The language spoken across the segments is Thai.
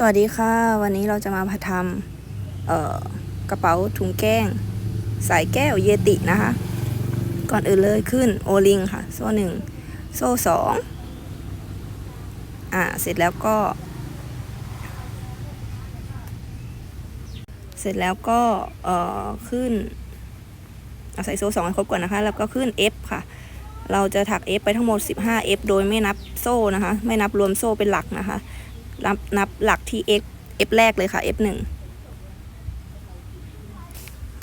สวัสดีค่ะ วันนี้เราจะมาทำเอ่อกระเป๋าถุงแก้ง สายแก้วเยตินะคะ ก่อนอื่นเลยขึ้นโอลิงค่ะ โซ่หนึ่งโซ่สองอ่าเสร็จแล้วก็ เสร็จแล้วก็เอ่อขึ้นเอาใส่โซ่สองให้ครบก่อนนะคะ แล้วก็ขึ้น F ค่ะ เราจะถัก F ไปทั้งหมด 15 F โดยไม่นับโซ่นะคะ ไม่นับรวมโซ่เป็นหลักนะคะ นับนับหลักที่ x f แรกเลยค่ะ f หนึ่ง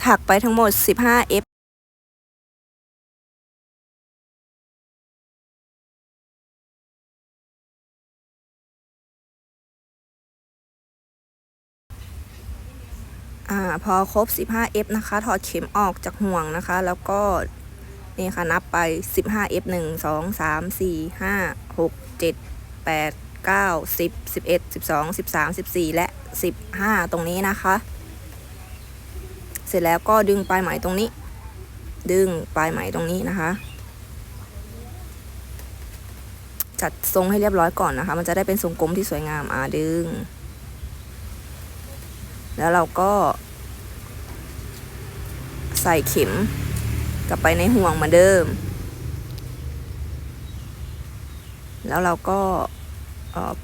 ถักไปทั้งหมด 15 f อ่าพอครบ 15f นะคะ ถอดเข็มออกจากห่วงนะคะ แล้วก็นี่ค่ะนับไป 15f 1 2 3 4 5 6 7 8 9 10 11 12 13 14 และ 15 ตรงนี้นะคะ เสร็จแล้วก็ดึงปลายไหมตรงนี้ ดึงปลายไหมตรงนี้นะคะ จัดทรงให้เรียบร้อยก่อนนะคะ มันจะได้เป็นทรงกลมที่สวยงามอ่าดึง แล้วเราก็ ใส่เข็มกลับไปในห่วงเหมือนเดิม แล้วเราก็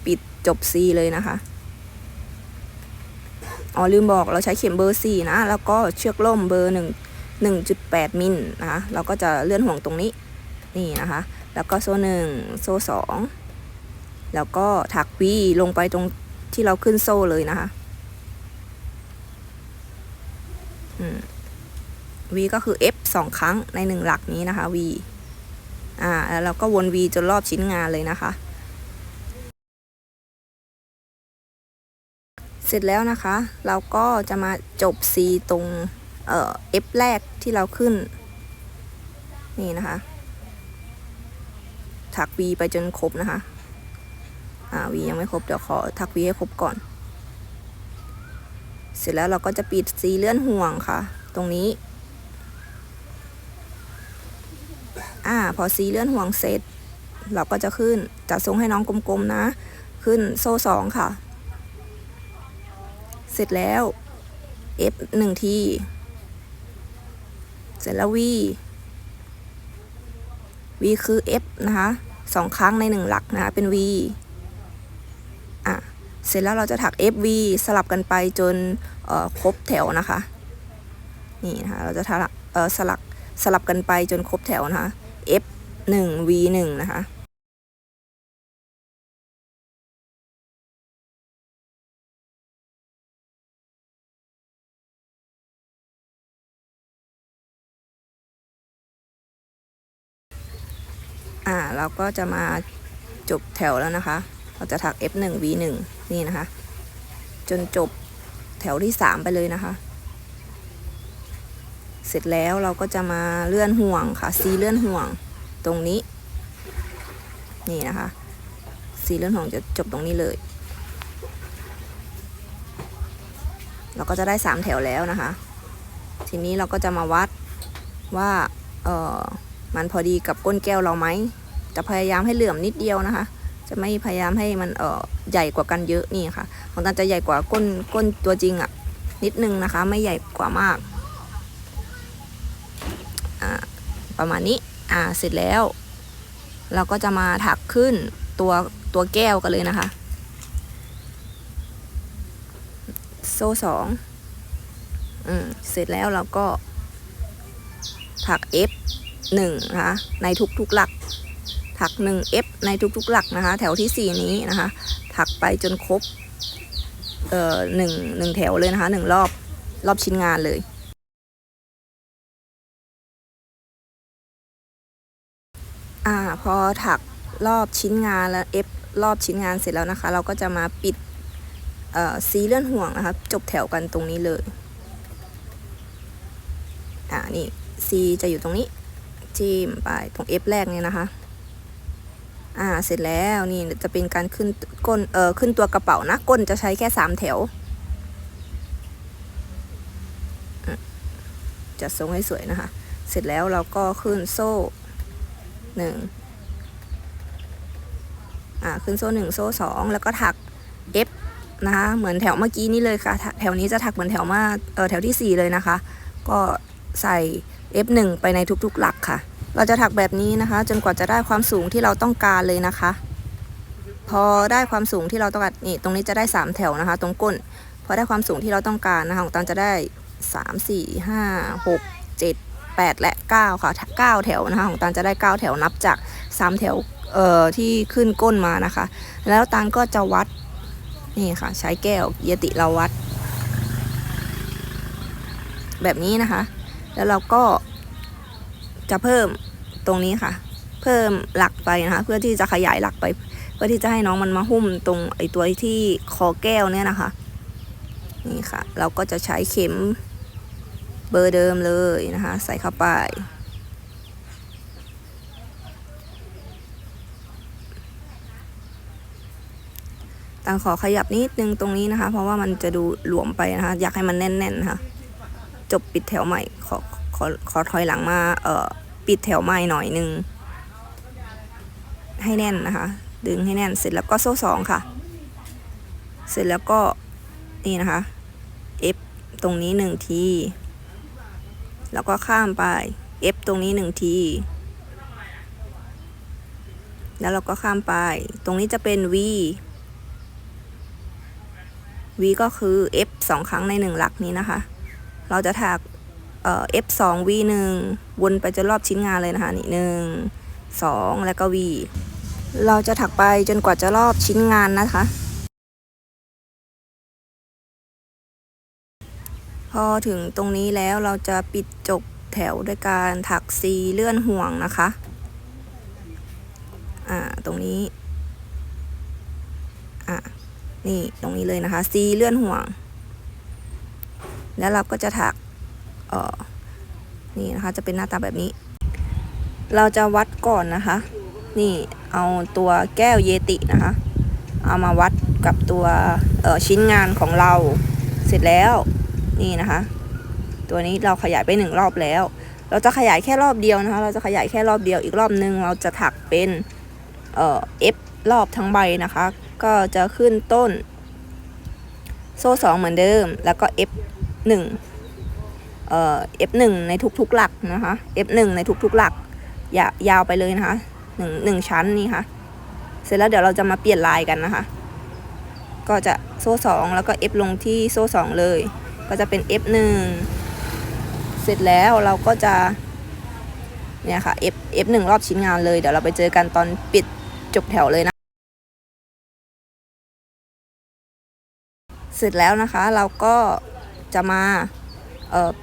ปิดจบ C เลยนะคะอ๋อลืมบอกเราใช้เข็มเบอร์ 4 นะ แล้วก็เชือกล่มเบอร์ 1 1.8 มิลนะคะเราก็จะเลื่อนห่วงตรงนี้นี่นะคะ แล้วก็โซ่หนึ่งโซ่สองแล้วก็ถักวีลงไปตรงที่เราขึ้นโซ่เลยนะคะวีก็คือ F สองครั้งในหนึ่งหลักนี้นะคะ V อ่าแล้วเราก็วน V จนรอบชิ้นงานเลยนะคะ เสร็จแล้วนะคะ เราก็จะมาจบ C ตรงเอ่อ F แรกที่เราขึ้น นี่นะคะ ถัก V ไปจนครบนะคะ อ่า V ยังไม่ครบ เดี๋ยวขอถัก V ให้ครบก่อน เสร็จแล้วเราก็จะปิด C เลื่อนห่วงค่ะ ตรงนี้ อ่า พอ C เลื่อนห่วงเสร็จ เราก็จะขึ้นจัดทรงให้น้องกลมๆนะ ขึ้นโซ่สองค่ะ เสร็จแล้ว F หนึ่งที เสร็จแล้ว V V คือ F นะคะสองครั้งในหนึ่งหลักนะคะเป็น V อะ เสร็จแล้วเราจะถัก FV สลับกันไปจนครบแถวนะคะ นี่นะคะ เราจะถักสลับสลับกันไปจนครบแถวนะคะ F 1 V 1นะคะ เราก็จะมาจบแถวแล้วนะคะ เราจะถัก F1 V1 นี่นะคะ จนจบแถวที่ 3 ไปเลยนะคะ เสร็จแล้วเราก็จะมาเลื่อนห่วงค่ะซีเลื่อนห่วงตรงนี้ นี่นะคะซีเลื่อนห่วงจะจบตรงนี้เลย เราก็จะได้ 3 แถวแล้วนะคะ ทีนี้เราก็จะมาวัดว่าเออมันพอดีกับก้นแก้วเราไหม จะพยายามให้เหลื่อมนิดเดียวนะคะ จะไม่พยายามให้มันเออใหญ่กว่ากันเยอะนี่ค่ะ ของตันจะใหญ่กว่าก้นก้นตัวจริงอะ่ะ นิดนึงนะคะ ไม่ใหญ่กว่ามากประมาณนี้อ่าเสร็จแล้ว เราก็จะมาถักขึ้นตัวตัวแก้วกันเลยนะคะ โซ่สองอืมเสร็จแล้วเราก็ถัก F 1นะคะในทุกๆหลัก ถัก 1F ในทุกๆหลักนะคะ แถวที่ 4 นี้นะคะ ถักไปจนครบเอ่อหนึ่งหนึ่งแถวเลยนะคะหนึ่งรอบรอบชิ้นงานเลย อ่าพอถักรอบชิ้นงานแล้ว F รอบชิ้นงานเสร็จแล้วนะคะ เราก็จะมาปิดเอ่อซีเลื่อนห่วงนะคะจบแถวกันตรงนี้เลย อ่านี่ C จะอยู่ตรงนี้จิ้มไปตรง F แรกเนี่ยนะคะ อ่าเสร็จแล้วนี่จะเป็นการขึ้นก้นเอ่อขึ้นตัวกระเป๋านะก้นจะใช้แค่สามแถว จะทรงให้สวยนะคะ เสร็จแล้วเราก็ขึ้นโซ่หนึ่งอ่าขึ้นโซ่หนึ่งโซ่สองแล้วก็ถัก F นะคะเหมือนแถวเมื่อกี้นี่เลยค่ะ แถวนี้จะถักเหมือนแถวมาเออแถวที่4เลยนะคะ ก็ใส่ F1 ไปในทุกๆหลักค่ะ เราจะถักแบบนี้นะคะ จนกว่าจะได้ความสูงที่เราต้องการเลยนะคะ พอได้ความสูงที่เราต้องการนี่ตรงนี้จะได้ 3 แถวนะคะ ตรงก้น พอได้ความสูงที่เราต้องการนะคะของตันจะได้ 3 4 5 6 7 8 และ 9 ค่ะ 9 แถวนะคะ ของตันจะได้ 9 แถวนับจาก 3 แถวเอ่อที่ขึ้นก้นมานะคะ แล้วตันก็จะวัดนี่ค่ะ ใช้แก้วเยติเราวัด แบบนี้นะคะ แล้วเราก็ จะเพิ่มตรงนี้ค่ะ เพิ่มหลักไปนะคะ เพื่อที่จะขยายหลักไป เพื่อที่จะให้น้องมันมาหุ้มตรงไอตัวที่คอแก้วเนี่ยนะคะ นี่ค่ะ เราก็จะใช้เข็มเบอร์เดิมเลยนะคะ ใส่เข้าไป ตังขอขยับนิดนึงตรงนี้นะคะ เพราะว่ามันจะดูหลวมไปนะคะ อยากให้มันแน่นๆนะคะ จบปิดแถวใหม่ขอ อขอถอยหลังมาเอ่อปิดแถวใหม่หน่อยนึง ให้แน่นนะคะ ดึงให้แน่นเสร็จแล้วก็โซ่สองค่ะ เสร็จแล้วก็นี่นะคะ F ตรงนี้หนึ่งที แล้วก็ข้ามไป F ตรงนี้หนึ่งทีแล้วเราก็ข้ามไป ตรงนี้จะเป็น V V ก็คือ F สองครั้งในหนึ่งหลักนี้นะคะ เราจะถัก เอ่อ F สอง V หนึ่งวนไปจนรอบชิ้นงานเลยนะคะนี่หนึ่งสองแล้วก็ V เราจะถักไปจนกว่าจะรอบชิ้นงานนะคะ พอถึงตรงนี้แล้วเราจะปิดจบแถวด้วยการถัก C เลื่อนห่วงนะคะ อ่า ตรงนี้ อ่านี่ตรงนี้เลยนะคะ C เลื่อนห่วง แล้วเราก็จะถัก เอ่อนี่นะคะจะเป็นหน้าตาแบบนี้ เราจะวัดก่อนนะคะ นี่เอาตัวแก้วเยตินะคะ เอามาวัดกับตัวเอ่อชิ้นงานของเราเสร็จแล้วนี่นะคะ ตัวนี้เราขยายไปหนึ่งรอบแล้ว เราจะขยายแค่รอบเดียวนะคะ เราจะขยายแค่รอบเดียวอีกรอบนึงเราจะถักเป็นเอ่อ F รอบทั้งใบนะคะ ก็จะขึ้นต้น โซ่สองเหมือนเดิม แล้วก็ F หนึ่ง เอ่อ F หนึ่งในทุกๆหลักนะคะ F หนึ่งในทุกๆหลักยายาวไปเลยนะคะหนึ่งหนึ่งชั้นนี่ค่ะ เสร็จแล้วเดี๋ยวเราจะมาเปลี่ยนลายกันนะคะ ก็จะโซ่สองแล้วก็ F ลงที่โซ่สองเลย ก็จะเป็น F หนึ่งเสร็จแล้วเราก็จะเนี่ยค่ะ F F หนึ่งรอบชิ้นงานเลย เดี๋ยวเราไปเจอกันตอนปิดจบแถวเลยนะ เสร็จแล้วนะคะเราก็จะมา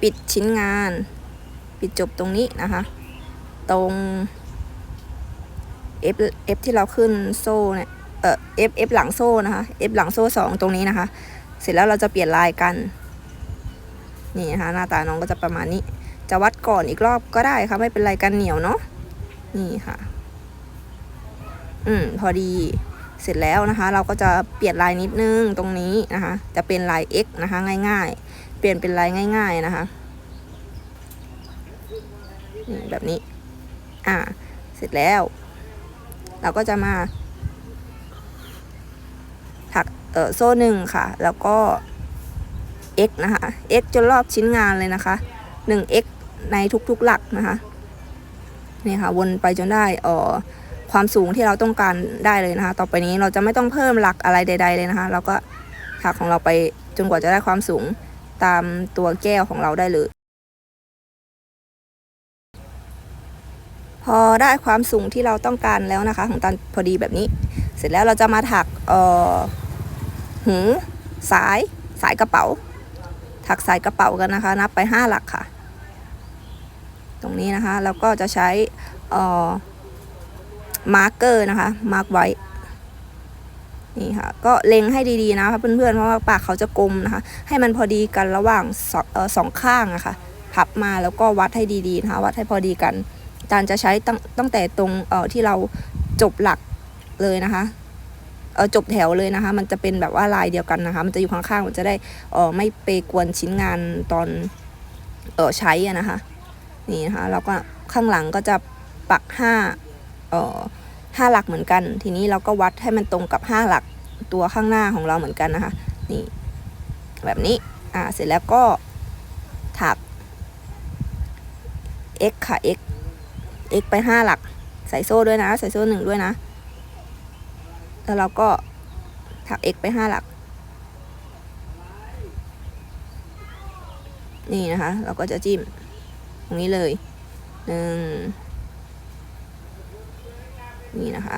ปิดชิ้นงาน ปิดจบตรงนี้นะคะ ตรง F F ที่เราขึ้นโซ่เนี่ยเอ่อ F F หลังโซ่นะคะ F หลังโซ่สองตรงนี้นะคะ เสร็จแล้วเราจะเปลี่ยนลายกัน นี่นะคะหน้าตาน้องก็จะประมาณนี้ จะวัดก่อนอีกรอบก็ได้ค่ะไม่เป็นไรกันเหนียวเนาะนี่ค่ะ อืมพอดีเสร็จแล้วนะคะ เราก็จะเปลี่ยนลายนิดนึงตรงนี้นะคะ จะเป็นลาย X นะคะ ง่าย ๆ เปลี่ยนเป็นลายง่าย ๆนะคะนี่แบบนี้ อ่า เสร็จแล้ว เราก็จะมา ถัก เออโซ่หนึ่งค่ะ แล้วก็ x นะคะ x จนรอบชิ้นงานเลยนะคะ 1x ในทุกๆหลักนะคะ นี่ค่ะ วนไปจนได้เอ่อความสูงที่เราต้องการได้เลยนะคะ ต่อไปนี้เราจะไม่ต้องเพิ่มหลักอะไรใด ๆ เลยนะคะ เราก็ถักของเราไปจนกว่าจะได้ความสูง ตามตัวแก้วของเราได้เลย พอได้ความสูงที่เราต้องการแล้วนะคะ ของตันพอดีแบบนี้ เสร็จแล้วเราจะมาถักเอ่อหูสายสายกระเป๋า ถักสายกระเป๋ากันนะคะ นับไปห้าหลักค่ะ ตรงนี้นะคะแล้วก็จะใช้ออมาร์กเกอร์นะคะ มาร์กไว้ นี่ค่ะก็เล็งให้ดีๆนะคะเพื่อนๆเพราะว่าปากเขาจะกลมนะคะ ให้มันพอดีกันระหว่างสองอสองข้างอะค่ะพับมาแล้วก็วัดให้ดีๆนะคะวัดให้พอดีกันอาจารจะใช้ตั้งตั้งแต่ตรงเอ่อที่เราจบหลักเลยนะคะเออจบแถวเลยนะคะ มันจะเป็นแบบว่าลายเดียวกันนะคะ มันจะอยู่ข้างๆมันจะได้เออไม่ไปกวนชิ้นงานตอนเออใช้อะนะคะ นี่นะคะแล้วก็ข้างหลังก็จะปักห้าเออ ห้าหลักเหมือนกัน ทีนี้เราก็วัดให้มันตรงกับห้าหลักตัวข้างหน้าของเราเหมือนกันนะคะนี่แบบนี้อ่าเสร็จแล้วก็ถัก x ค่ะ x x ไปห้าหลัก ใส่โซ่ด้วยนะ ใส่โซ่หนึ่งด้วยนะ แล้วเราก็ถัก x ไปห้าหลัก นี่นะคะ เราก็จะจิ้ม ตรงนี้เลยหนึ่ง นี่นะคะ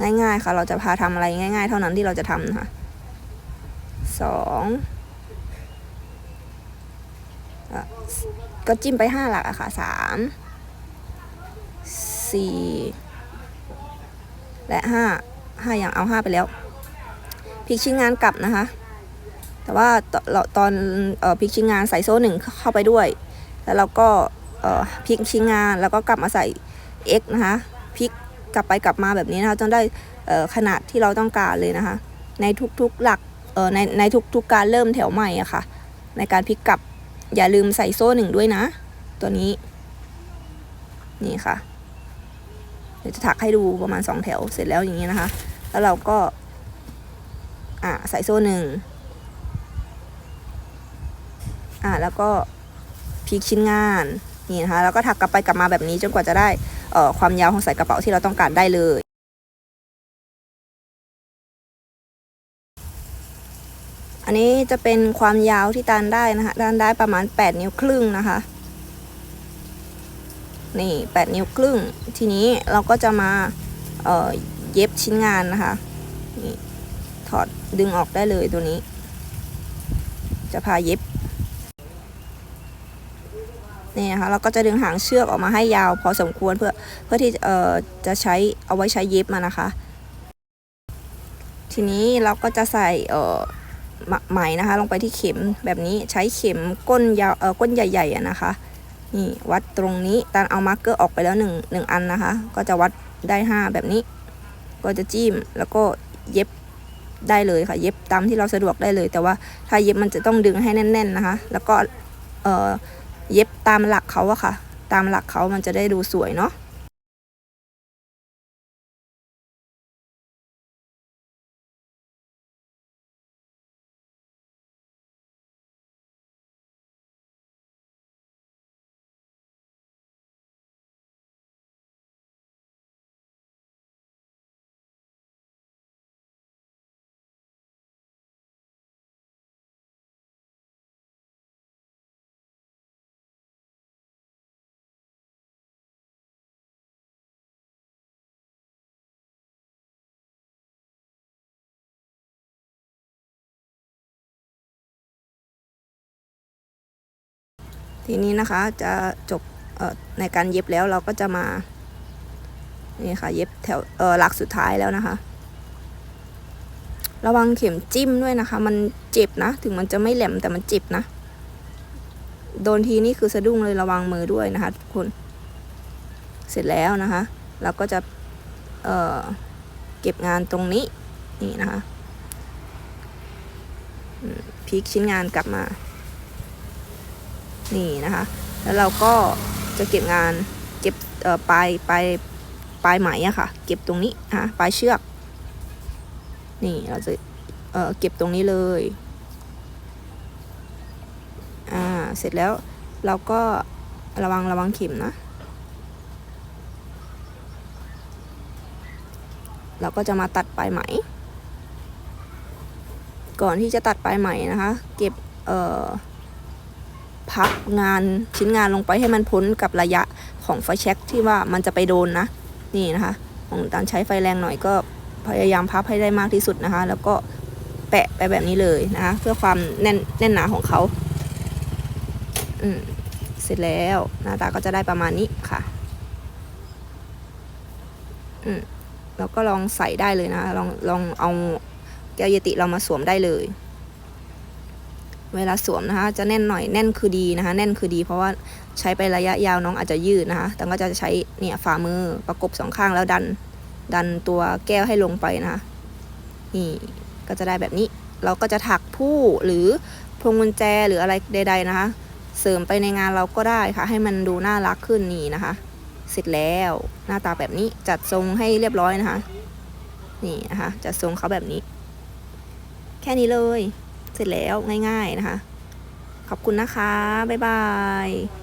ง่ายๆค่ะ เราจะพาทำอะไรง่าย ๆ เท่านั้นที่เราจะทำนะคะสองก็จิ้มไปห้าหลักอะค่ะสามสี่และห้าห้าอย่างเอาห้าไปแล้วพลิกชิ้นงานกลับนะคะ แต่ว่าตเราตอนออพลิกชิ้นงานใส่โซ่หนึ่งเข้าไปด้วย แล้วเราก็พลิกชิ้นงานแล้วก็กลับมาใส่ x นะคะพลิก กลับไปกลับมาแบบนี้นะคะจนได้ขนาดที่เราต้องการเลยนะคะ ในทุกๆหลักในในทุกๆการเริ่มแถวใหม่อะค่ะ ในการพลิกกลับอย่าลืมใส่โซ่หนึ่งด้วยนะ ตัวนี้ นี่ค่ะเดี๋ยวจะถักให้ดูประมาณ2แถวเสร็จแล้วอย่างนี้นะคะ แล้วเราก็อ่าใส่โซ่หนึ่งอ่าแล้วก็พลิกชิ้นงาน นี่นะคะแล้วก็ถักกลับไปกลับมาแบบนี้จนกว่าจะได้เอ่อความยาวของใส่กระเป๋าที่เราต้องการได้เลยอันนี้จะเป็นความยาวที่ตานได้นะคะตานได้ประมาณ 8 นิ้วครึ่งนะคะ นี่ 8 นิ้วครึ่ง ทีนี้เราก็จะมาเอ่อเย็บชิ้นงานนะคะ นี่ ถอดดึงออกได้เลยตัวนี้ จะพาเย็บ นี่นะคะเราก็จะดึงหางเชือกออกมาให้ยาวพอสมควรเพื่อเพื่อที่เอ่อจะใช้เอาไว้ใช้เย็บมานะคะ ทีนี้เราก็จะใส่เอ่อไหมนะคะลงไปที่เข็มแบบนี้ใช้เข็มก้นยาวเอ่อก้นใหญ่ๆนะคะนี่วัดตรงนี้ตานเอามาร์กเกอร์ออกไปแล้วหนึ่งหนึ่งอันนะคะ ก็จะวัดได้5แบบนี้ ก็จะจิ้มแล้วก็เย็บได้เลยค่ะ เย็บตามที่เราสะดวกได้เลย แต่ว่าถ้าเย็บมันจะต้องดึงให้แน่น ๆนะคะ แล้วก็เอ่อ เย็บตามหลักเขาอะค่ะ ตามหลักเขามันจะได้ดูสวยเนาะ ทีนี้นะคะจะจบในการเย็บแล้วเราก็จะมานี่ค่ะเย็บแถวหลักสุดท้ายแล้วนะคะ ระวังเข็มจิ้มด้วยนะคะ มันเจ็บนะ ถึงมันจะไม่แหลมแต่มันเจ็บนะ โดนทีนี่คือสะดุ้งเลยระวังมือด้วยนะคะทุกคน เสร็จแล้วนะคะ เราก็จะเเก็บงานตรงนี้นี่นะคะพลิกชิ้นงานกลับมา นี่นะคะ แล้วเราก็จะเก็บงานเก็บปลายปลายปลายไหมอะค่ะ เก็บตรงนี้อะปลายเชือก นี่เราจะเเก็บตรงนี้เลยอ่าเสร็จแล้วเราก็ระวังระวังเข็มนะเราก็จะมาตัดปลายไหม ก่อนที่จะตัดปลายไหมนะคะ เก็บเอ่อ พับงานชิ้นงานลงไปให้มันพ้นกับระยะของไฟแช็กที่ว่ามันจะไปโดนนะ นี่นะคะของตานใช้ไฟแรงหน่อยก็พยายามพับให้ได้มากที่สุดนะคะ แล้วก็แปะไปแบบนี้เลยนะคะเพื่อความแน่นแน่นหนาของเขาอืมเสร็จแล้วหน้าตาก็จะได้ประมาณนี้ค่ะอืมแล้วก็ลองใส่ได้เลยนะลองลองเอาแก้วเยติเรามาสวมได้เลย เวลาสวมนะคะจะแน่นหน่อยแน่นคือดีนะคะ แน่นคือดี เพราะว่าใช้ไประยะยาวน้องอาจจะยืดนะคะ แต่ก็จะใช้เนี่ยฝ่ามือประกบสองข้างแล้วดัน ดันตัวแก้วให้ลงไปนะคะนี่ก็จะได้แบบนี้ เราก็จะถักผู้หรือพวงกุญแจหรืออะไรใด ๆนะคะ เสริมไปในงานเราก็ได้ค่ะ ให้มันดูน่ารักขึ้นนี่นะคะ เสร็จแล้วหน้าตาแบบนี้จัดทรงให้เรียบร้อยนะคะ นี่นะคะจัดทรงเขาแบบนี้ แค่นี้เลย เสร็จแล้วง่าย ๆนะคะ ขอบคุณนะคะ บ๊ายบาย